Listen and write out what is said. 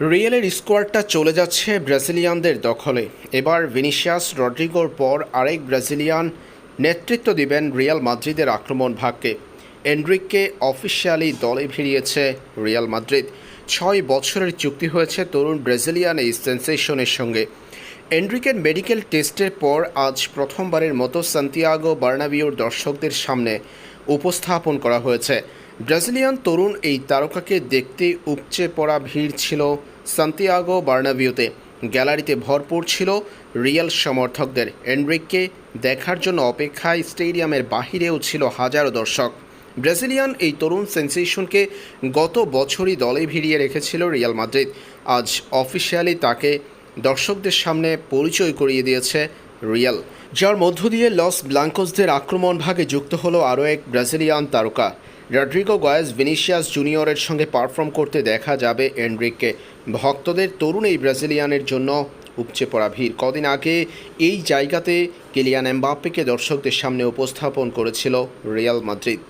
রিয়েলের স্কোয়াডটা চলে যাচ্ছে ব্রাজিলিয়ানদের দখলে। এবার ভিনিসিয়াস রড্রিগোর পর আরেক ব্রাজিলিয়ান নেতৃত্ব দিবেন রিয়াল মাদ্রিদের আক্রমণ ভাগকে। এন্ড্রিককে অফিসিয়ালি দলে ভিড়িয়েছে রিয়াল মাদ্রিদ। ছয় বছরের চুক্তি হয়েছে তরুণ ব্রাজিলিয়ান এই সেন্সেশনের সঙ্গে। এন্ড্রিকের মেডিকেল টেস্টের পর আজ প্রথমবারের মতো সান্তিয়াগো বার্নাবিওর দর্শকদের সামনে উপস্থাপন করা হয়েছে। ব্রাজিলিয়ান তরুণ এই তারকাকে দেখতে উপচে পড়া ভিড় ছিল সান্তিয়াগো বার্নাবিওতে গ্যালারিতে ভরপুর ছিল রিয়াল সমর্থকদের। এন্ড্রিককে দেখার জন্য অপেক্ষায় স্টেডিয়ামের বাহিরেও ছিল হাজারো দর্শক। ব্রাজিলিয়ান এই তরুণ সেন্সেশনকে গত বছরই দলে ভিড়িয়ে রেখেছিল রিয়াল মাদ্রিদ। আজ অফিসিয়ালি তাকে দর্শকদের সামনে পরিচয় করিয়ে দিয়েছে রিয়াল, যার মধ্য দিয়ে লস ব্লাঙ্কোসদের আক্রমণ ভাগে যুক্ত হলো আরও এক ব্রাজিলিয়ান তারকা। রড্রিগো গয়েস ভিনিসিয়াস জুনিয়রের সঙ্গে পারফর্ম করতে দেখা যাবে এন্ড্রিককে ভক্তদের তরুণ এই ব্রাজিলিয়ানের জন্য উপচে পড়া ভিড়। কদিন আগে এই জায়গাতে কিলিয়ান এমবাপ্পেকে দর্শকদের সামনে উপস্থাপন করেছিল রিয়াল মাদ্রিদ।